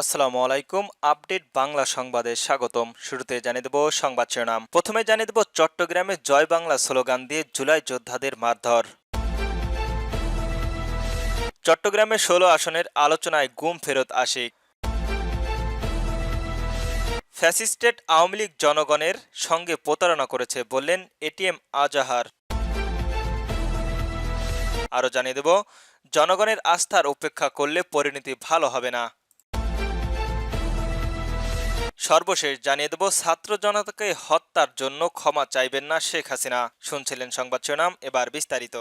আসসালামু আলাইকুম, আপডেট বাংলা সংবাদে স্বাগতম। শুরুতে জানিয়ে দেব সংবাদ শিরোনাম। প্রথমে জানিয়ে দেব চট্টগ্রামে জয় বাংলা স্লোগান দিয়ে জুলাই যোদ্ধাদের মারধর। চট্টগ্রামে ষোলো আসনের আলোচনায় গুম ফেরত আশিক। ফ্যাসিস্টেট আওয়ামী লীগ জনগণের সঙ্গে প্রতারণা করেছে বললেন এটিএম আজাহার। আরও জানিয়ে দেব, জনগণের আস্থার উপেক্ষা করলে পরিণতি ভালো হবে না। সর্বশেষ জানিয়ে দেব, ছাত্র জনতাকে হত্যার জন্য ক্ষমা চাইবেন না শেখ হাসিনা। শুনছিলেন সংবাদ শিরোনাম, এবার বিস্তারিত।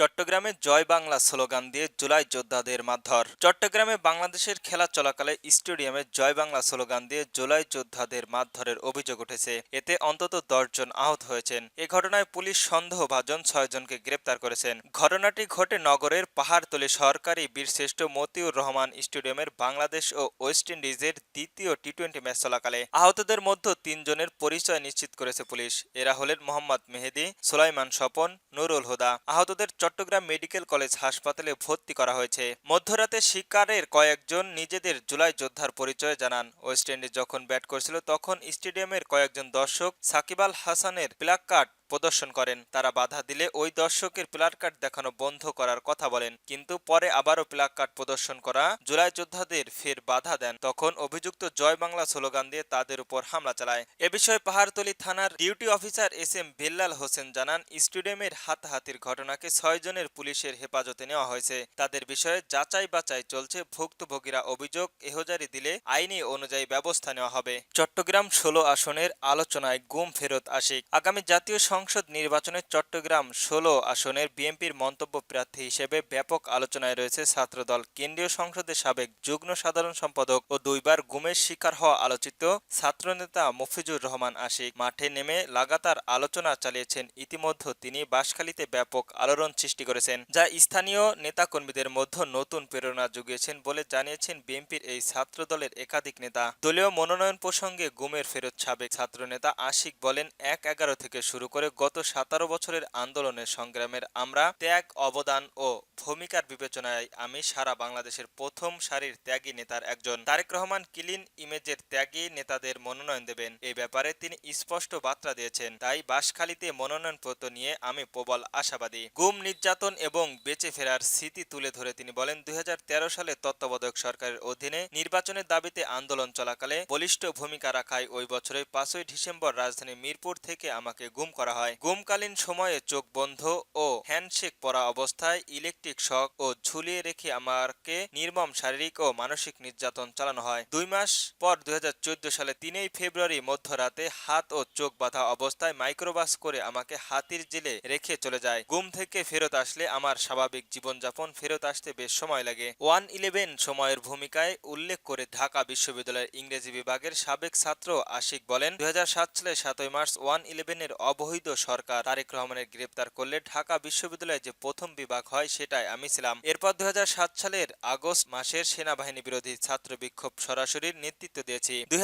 চট্টগ্রামে জয় বাংলা স্লোগান দিয়ে জুলাই যোদ্ধাদের মারধর। চট্টগ্রামে বাংলাদেশের খেলা চলাকালে স্টেডিয়ামে জয় বাংলা স্লোগান দিয়ে জুলাই যোদ্ধাদের মারধরের অভিযোগ উঠেছে। এতে অন্তত জন আহত হয়েছেন। এ ঘটনায় পুলিশ সন্দেহভাজন ছয়জনকে গ্রেপ্তার করেছেন। ঘটনাটি ঘটে নগরের পাহাড়তলি সরকারি বীরশ্রেষ্ঠ মতিউর রহমান স্টেডিয়ামের বাংলাদেশ ও ওয়েস্ট ইন্ডিজের দ্বিতীয় টি টোয়েন্টি ম্যাচ চলাকালে। আহতদের মধ্যে তিনজনের পরিচয় নিশ্চিত করেছে পুলিশ। এরা হলেন মোহাম্মদ মেহেদি, সুলাইমান স্বপন, নুরুল হুদা। আহতদের চট্টগ্রাম মেডিকেল কলেজ হাসপাতালে ভর্তি করা হয়েছে। মধ্যরাতে শিকারের কয়েকজন নিজেদের জুলাই যোদ্ধার পরিচয় জানান। ওয়েস্ট ইন্ডিজ যখন ব্যাট করছিল, তখন স্টেডিয়ামের কয়েকজন দর্শক সাকিব আল হাসানের প্লাক কার্ড প্রদর্শন করেন। তারা বাধা দিলে ওই দর্শকের প্লাক কার্ড দেখানো বন্ধ করার কথা বলেন। কিন্তু পরে আবারও প্লাক কার্ড প্রদর্শন করা জুলাই যোদ্ধাদের ফের বাধা দেন। তখন অভিযুক্ত জয় বাংলা স্লোগান দিয়ে তাদের উপর হামলা চালায়। এ বিষয়ে পাহাড়তলী থানার duty officer S M Bellal Hossain জানান, স্টেডিয়ামের হাতাহাতির ঘটনাকে ছয়জনের পুলিশের হেফাজতে নেওয়া হয়েছে। তাদের বিষয়ে যাচাই বাচাই চলছে। ভুক্তভোগীরা অভিযোগ এহজারি দিলে আইনি অনুযায়ী ব্যবস্থা নেওয়া হবে। চট্টগ্রাম ষোলো আসনের আলোচনায় গুম ফেরত আশিক আগামী জাতীয় সংসদ নির্বাচনে চট্টগ্রাম ষোলো আসনের বিএনপির মন্তব্য প্রার্থী হিসেবে ব্যাপক আলোচনায় রয়েছে ছাত্রদল। কেন্দ্রীয় সংসদের সাবেক যুগ্ম সাধারণ সম্পাদক ও দুইবার গুমের শিকার হওয়া আলোচিত ছাত্রনেতা মফিজুর রহমান আশিক। মাঠে নেমে লাগাতার আলোচনা চালিয়েছেন। ইতিমধ্যে তিনি বাঁশখালীতে ব্যাপক আলোড়ন সৃষ্টি করেছেন, যা স্থানীয় নেতাকর্মীদের মধ্যে নতুন প্রেরণা জুগিয়েছেন বলে জানিয়েছেন বিএনপির এই ছাত্রদলের একাধিক নেতা। দলীয় মনোনয়ন প্রসঙ্গে গুমের ফেরত সাবেক ছাত্রনেতা আশিক বলেন, এক এগারো থেকে শুরু করে গত সাতারো বছরের আন্দোলনের সংগ্রামের আমরা ত্যাগ, অবদান ও ভূমিকার বিবেচনায় আমি সারা বাংলাদেশের প্রথম সারির ত্যাগী নেতার একজন। তারেক রহমান ক্লিন ইমেজের ত্যাগী নেতাদের মনোনয়ন দেবেন। এই ব্যাপারে তিনি স্পষ্ট বার্তা দিয়েছেন। তাই বাঁশখালীতে মনোনয়নপত্র নিয়ে আমি প্রবল আশাবাদী। গুম নির্যাতন এবং বেঁচে ফেরার স্মৃতি তুলে ধরে তিনি বলেন, দুই হাজার তেরো সালে তত্ত্বাবধায়ক সরকারের অধীনে নির্বাচনের দাবিতে আন্দোলন চলাকালে বলিষ্ঠ ভূমিকা রাখায় ওই বছরের পাঁচই ডিসেম্বর রাজধানী মিরপুর থেকে আমাকে গুম করা হয়। গুমকালীন সময়ে চোখ বন্ধ ও হ্যান্ডশেক পরা অবস্থায় ইলেকট্রিক শক ও ঝুলিয়ে রেখে আমাকে নির্মম শারীরিক ও মানসিক নির্যাতন চালানো হয়। দুই মাস পর দু হাজার চোদ্দ সালে তিনই ফেব্রুয়ারি মধ্যরাতে হাত ও চোখ বাঁধা অবস্থায় মাইক্রোবাস করে আমাকে হাতির জেলে রেখে চলে যায়। গুম থেকে ফেরত আসলে আমার স্বাভাবিক জীবনযাপন ফেরত আসতে বেশ সময় লাগে। ওয়ান ইলেভেন সময়ের ভূমিকায় উল্লেখ করে ঢাকা বিশ্ববিদ্যালয়ের ইংরেজি বিভাগের সাবেক ছাত্র আশিক বলেন দু হাজার সাত সালে সাতই মার্চ ওয়ান ইলেভেনের অবৈধ সরকার তারেক রহমানের গ্রেপ্তার করলে ঢাকা বিশ্ববিদ্যালয়ে যে প্রথম বিভাগ হয় সেটাই আমি ছিলাম। এরপর দুই সালের আগস্ট মাসের সেনাবাহিনী বিরোধী ছাত্র বিক্ষোভ সরাসরি নেতৃত্ব দিয়েছি। দুই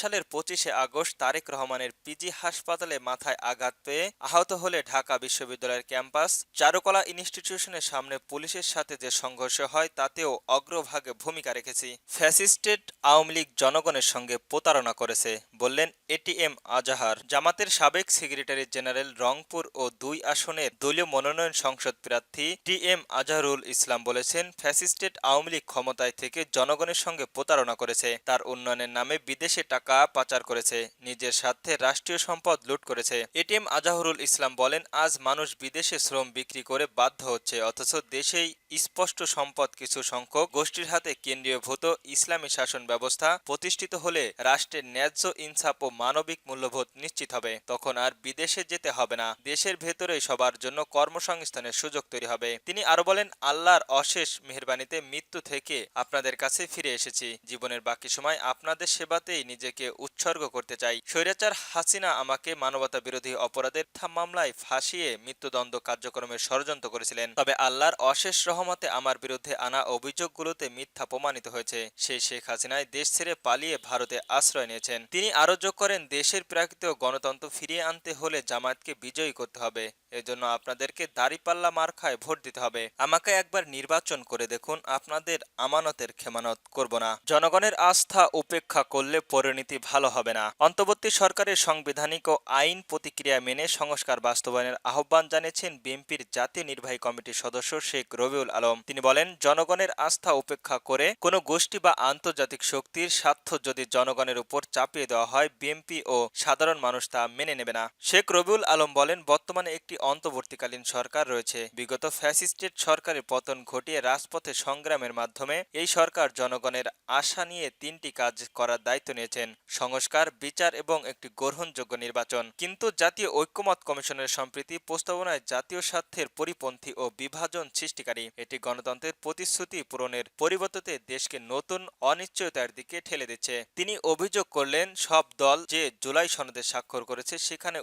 সালের পঁচিশে আগস্ট তারেক রহমানের পিজি হাসপাতালে মাথায় আঘাত পেয়ে আহত হলে ঢাকা বিশ্ববিদ্যালয়ের ক্যাম্পাস, চারুকলা ইনস্টিটিউশনের সামনে পুলিশের সাথে যে সংঘর্ষ হয় তাতেও অগ্রভাগে ভূমিকা রেখেছি। ফ্যাসিস্টেড আওয়ামী লীগ জনগণের সঙ্গে প্রতারণা করেছে, বললেন এটিএম আজাহার। জামাতের সাবেক সেক্রেটারি জেনারেল রংপুর ও দুই আসনের দলীয় মনোনয়ন সংসদ প্রার্থী টি এম আজহারুল ইসলাম বলেছেন ফ্যাসিস্টেড আওয়ামী লীগ ক্ষমতায় থেকে জনগণের সঙ্গে প্রতারণা করেছে। তার উন্নয়নের নামে বিদেশে টাকা পাচার করেছে, নিজের স্বার্থে রাষ্ট্রীয় সম্পদ লুট করেছে। এটিএম আজাহরুল ইসলাম বলেন, আজ মানুষ বিদেশে শ্রম বিক্রি করে বাধ্য হচ্ছে, অথচ দেশেই স্পষ্ট সম্পদ কিছু সংখ্যক গোষ্ঠীর হাতে কেন্দ্রীয়ভূত ইসলামী শাসন ব্যবস্থা প্রতিষ্ঠিত হলে রাষ্ট্রের ন্যায্য ইনসাফ ও মানবিক মূল্যবোধ নিশ্চিত হবে। তখন আর বিদেশে যেতে হবে না। দেশের ভেতরেই সবার জন্য কর্মসংস্থানের সুযোগ তৈরি হবে। তিনি আরও বলেন, আল্লাহর অশেষ মেহরবানিতে মৃত্যু থেকে আপনাদের কাছে ফিরে এসেছি। জীবনের বাকি সময় আপনাদের সেবাতেই নিজেকে উৎসর্গ করতে চাই। স্বৈরাচার হাসিনা আমাকে মানবতা বিরোধী অপরাধের মামলায় ফাঁসিয়ে মৃত্যুদণ্ড কার্যক্রমের ষড়যন্ত্র করেছিলেন। তবে আল্লাহর অশেষ রহমতে আমার বিরুদ্ধে আনা অভিযোগগুলোতে মিথ্যা প্রমাণিত হয়েছে। সেই শেখ হাসিনায় দেশ ছেড়ে পালিয়ে ভারতে আশ্রয় নিয়েছেন। তিনি আরও যোগ করেন, দেশের প্রাকৃতিক গণতন্ত্র ফিরিয়ে আনতে হলে জামায়াতকে বিজয়ী করতে হবে। এজন্য আপনাদেরকে দাড়িপাল্লা মার্কায় ভোট দিতে হবে। আমাকে একবার নির্বাচন করে দেখুন, আপনাদের আমানতের খেমানত করব না। জনগণের আস্থা উপেক্ষা করলে পরিণতি ভালো হবে না। অন্তর্বর্তী সরকারের সাংবিধানিক ও আইন প্রতিক্রিয়া মেনে সংস্কার বাস্তবায়নের আহ্বান জানিয়েছেন বিএনপির জাতীয় নির্বাহী কমিটির সদস্য শেখ রবিউল আলম। তিনি বলেন, জনগণের আস্থা উপেক্ষা করে কোনো গোষ্ঠী বা আন্তর্জাতিক শক্তির স্বার্থ যদি জনগণের উপর চাপিয়ে দেওয়া হয়, বিএনপি ও সাধারণ মানুষ তা মেনে নেবে না। শেখ রবিউল আলম বলেন, বর্তমানে একটি অন্তর্বর্তীকালীন সরকার রয়েছে। বিগত ফ্যাসিস্টের সরকারের পতন ঘটিয়ে রাজপথে সংগ্রামের মাধ্যমে এই সরকার জনগণের আশা নিয়ে তিনটি কাজ করার দায়িত্ব নিয়েছেন। সংস্কার, বিচার এবং একটি গ্রহণযোগ্য নির্বাচন। কিন্তু জাতীয় ঐক্যমত কমিশনের সম্প্রীতি প্রস্তাবনায় জাতীয় স্বার্থের পরিপন্থী ও বিভাজন সৃষ্টিকারী। এটি গণতন্ত্রের প্রতিশ্রুতি পূরণের পরিবর্তে দেশকে নতুন অনিশ্চয়তার দিকে ঠেলে দিচ্ছে। তিনি অভিযোগ করলেন, সব দল যে জুলাই সনদে স্বাক্ষর করেছে, সেখানে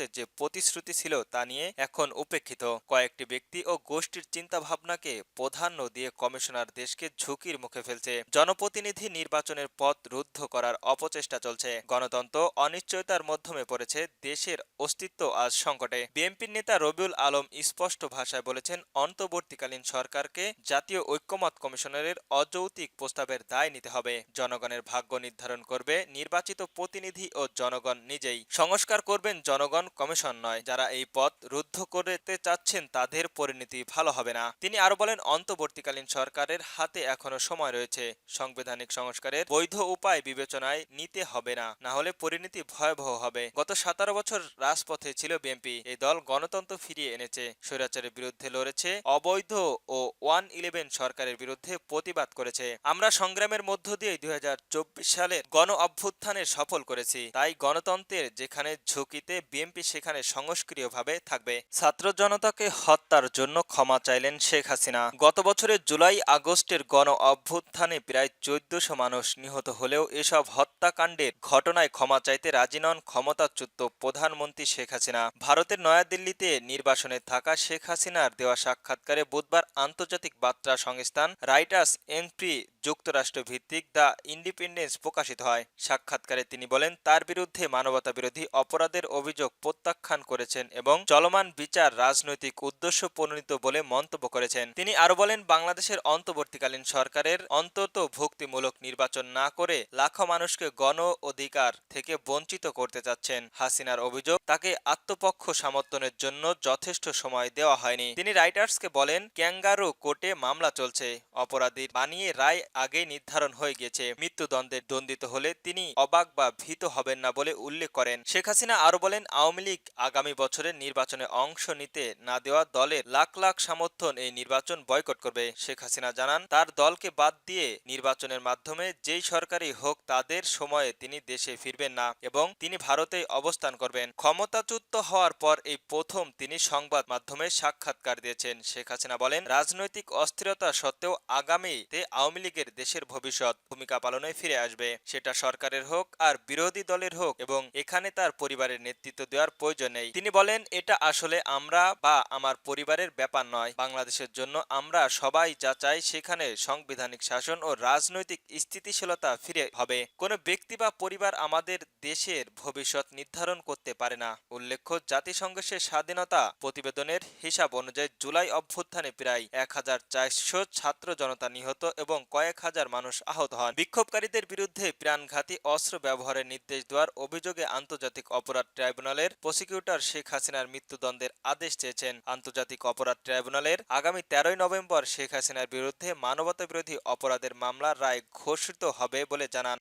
ঐক্যমতের যে প্রতিশ্রুতি ছিল তা নিয়ে এখন উপেক্ষিত। কয়েকটি ব্যক্তি ও গোষ্ঠীর চিন্তা ভাবনাকে প্রাধান্য দিয়ে কমিশনার দেশকে ঝুঁকির মুখে ফেলছে। জনপ্রতিনিধি নির্বাচনের পথ রুদ্ধ করার অপচেষ্টা চলছে। গণতন্ত্র অনিশ্চয়তার মাধ্যমে পড়েছে। দেশের অস্তিত্ব আজ সংকটে। বিএনপির নেতা রবিউল আলম স্পষ্ট ভাষায় বলেছেন, অন্তর্বর্তীকালীন সরকারকে জাতীয় ঐক্যমত কমিশনারের অযৌক্তিক প্রস্তাবের দায় নিতে হবে। জনগণের ভাগ্য নির্ধারণ করবে নির্বাচিত প্রতিনিধি ও জনগণ নিজেই। সংস্কার করবেন জনগণ কমিশন নয়। যারা এই পথ রুদ্ধ করতে চাচ্ছেন, তাদের পরিণতি ভালো হবে না। তিনি আরও বলেন, অন্তর্বর্তীকালীন সরকারের হাতে এখনও সময় রয়েছে। সাংবিধানিক সংস্কারের বৈধ উপায় বিবেচনায় নিতে হবে না। না হলে পরিণতি ভয়াবহ হবে। গত সতেরো বছর রাজপথে ছিল বিএনপি। এই দল গণতন্ত্র ফিরিয়ে এনেছে। স্বৈরাচারের বিরুদ্ধে লড়েছে, অবৈধ ও ওয়ান ইলেভেন সরকারের বিরুদ্ধে প্রতিবাদ করেছে। আমরা সংগ্রামের মধ্য দিয়ে দুই সালের গণ অভ্যুত্থানের সফল করেছি। তাই গণতন্ত্রের যেখানে ঝুঁকিতে বিএনপি সেখানে সংস্ক্রিয়ভাবে থাকবে। ছাত্র জনতাকে হত্যার জন্য ক্ষমা চাইলেন শেখ হাসিনা। গত বছরের জুলাই আগস্টের গণ অভ্যুত্থানে প্রায় চোদ্দশো মানুষ নিহত হলেও এসব হত্যাকাণ্ডের ঘটনায় ক্ষমা চাইতে রাজি নন ক্ষমতাচ্যুত প্রধানমন্ত্রী শেখ হাসিনা। ভারতের নয়াদিল্লিতে নির্বাসনে থাকা শেখ হাসিনার দেওয়া সাক্ষাৎকারে বুধবার আন্তর্জাতিক বার্তা সংস্থান রাইটার্স এনপ্রি যুক্তরাষ্ট্র ভিত্তিক দ্য ইন্ডিপেন্ডেন্স প্রকাশিত হয়। সাক্ষাৎকারে তিনি বলেন, তার বিরুদ্ধে মানবতা বিরোধী অপরাধের অভিযোগ প্রত্যাখ্যান করেছেন এবং চলমান বিচার রাজনৈতিক উদ্দেশ্য প্রণীত বলে মন্তব্য করেছেন। তিনি আরও বলেন, বাংলাদেশের অন্তর্বর্তীকালীন সরকারের অন্তত ভুক্তিমূলক নির্বাচন না করে লাখো মানুষকে গণ অধিকার থেকে বঞ্চিত করতে চাচ্ছেন হাসিনার অভিযোগ। তাকে আত্মপক্ষ সমর্থনের জন্য যথেষ্ট সময় দেওয়া হয়নি। তিনি রাইটার্সকে বলেন, ক্যাঙ্গারু কোর্টে মামলা চলছে। অপরাধী বানিয়ে রায় আগেই নির্ধারণ হয়ে গিয়েছে মৃত্যুদণ্ডে দণ্ডিত হলে তিনি অবাক বা ভীত হবেন না বলে উল্লেখ করেন। শেখ হাসিনা আরও বলেন, আওয়ামী লীগ আগামী বছরের নির্বাচনে অংশ নিতে না দেওয়া দলের লাখ লাখ সমর্থন এই নির্বাচন বয়কট করবে, শেখ হাসিনা জানান। তার দলকে বাদ দিয়ে নির্বাচনের মাধ্যমে যেই সরকারই হোক, তাদের সময়ে তিনি দেশে ফিরবেন না এবং তিনি ভারতেই অবস্থান করবেন। ক্ষমতাচ্যুত হওয়ার পর এই প্রথম তিনি সংবাদ মাধ্যমে সাক্ষাৎকার দিয়েছেন, শেখ হাসিনা বলেন, রাজনৈতিক অস্থিরতা সত্ত্বেও আগামীতে আওয়ামী লীগের দেশের ভবিষ্যৎ ভূমিকা পালনে ফিরে আসবে। সেটা সরকারের হোক আর বিরোধী দলের হোক এবং এখানে তার পরিবারের নেতৃত্ব দেওয়ার প্রয়োজন নেই। তিনি বলেন, এটা আসলে আমরা বা আমার পরিবারের ব্যাপার নয়। বাংলাদেশের জন্য আমরা সবাই যা চাই সেখানে সাংবিধানিক শাসন ও রাজনৈতিক স্থিতিশীলতা ফিরে হবে। কোনো ব্যক্তি বা পরিবার আমাদের দেশের ভবিষ্যৎ নির্ধারণ করতে পারে না। উল্লেখ্য, জাতিসংঘের স্বাধীনতা প্রতিবেদনের হিসাব অনুযায়ী জুলাই অভ্যুত্থানে প্রায় এক হাজার চারশো ছাত্র জনতা নিহত এবং কয়েক হাজার মানুষ আহত হন। বিক্ষোভকারীদের বিরুদ্ধে প্রাণঘাতী অস্ত্র ব্যবহারের নির্দেশ দেওয়ার অভিযোগে আন্তর্জাতিক অপরাধ ট্রাইব্যুনালের প্রসিকিউটর শেখ হাসিনার মৃত্যুদণ্ডের আদেশ চেয়েছেন। আন্তর্জাতিক অপরাধ ট্রাইব্যুনালের আগামী তেরোই নভেম্বর শেখ হাসিনার বিরুদ্ধে মানবতাবিরোধী অপরাধের মামলার রায় ঘোষিত হবে বলে জানান।